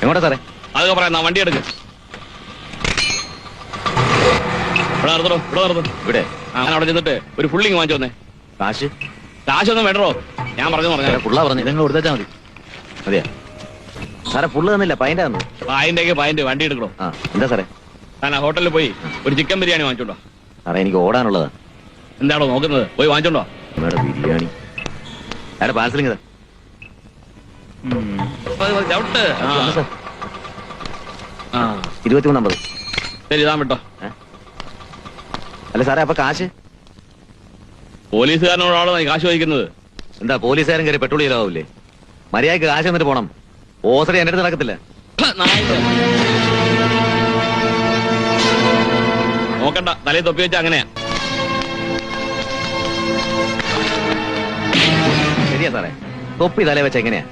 എങ്ങോട്ടാ സാറേ? അതൊക്കെ പറയാം. വണ്ടി എടുക്ക്. ഇവിടെ നടത്തണോ ഇവിടെ നിർത്തും. ഇവിടെ? അങ്ങനെ അവിടെ ചെന്നിട്ട് ഒരു ഫുള്ളിങ് വാങ്ങിച്ചു വന്നേ. കാശ്? കാശൊന്നും വേണ്ടോ ഞാൻ പറഞ്ഞു പറഞ്ഞു പുള്ള പറഞ്ഞു. നിങ്ങൾ കൊടുത്തേച്ചാ മതി. അതെയാ സാറെ പുള്ള് തന്നില്ല. പൈന്റെ തന്നു. പായിന്റേക്ക് പായിന്റ്. വണ്ടി എടുക്കണോ ആ എന്താ സാറേ? ഞാൻ ഹോട്ടലിൽ പോയി ഒരു ചിക്കൻ ബിരിയാണി വാങ്ങിച്ചോണ്ടോ. സാറേ എനിക്ക് ഓടാനുള്ളതാ. എന്താണോ നോക്കുന്നത്? പോയി വാങ്ങിച്ചോണ്ടോ? ബിരിയാണി. അയാളുടെ പാഴ്സലിങ് ചവിട്ട് ആ. സാർ ആ. ഇരുപത്തി മൂന്നമ്പത് ശരി ഇതാ വിട്ടോ അല്ല സാറേ അപ്പൊ കാശ്? പോലീസുകാരനോടാണോ കാശ് ചോദിക്കുന്നത്. എന്താ പോലീസുകാരൻ കയറി പെട്രോൾ ചെയ്താവില്ലേ മര്യാദയ്ക്ക് കാശ് എന്നിട്ട് പോണം. ഓസറി എന്റെ അടുത്ത് നടക്കത്തില്ല. നോക്കണ്ട തലയിൽ തൊപ്പി വെച്ച അങ്ങനെയാ. ശരിയാ സാറേ. തൊപ്പി തലേ വെച്ച എങ്ങനെയാ?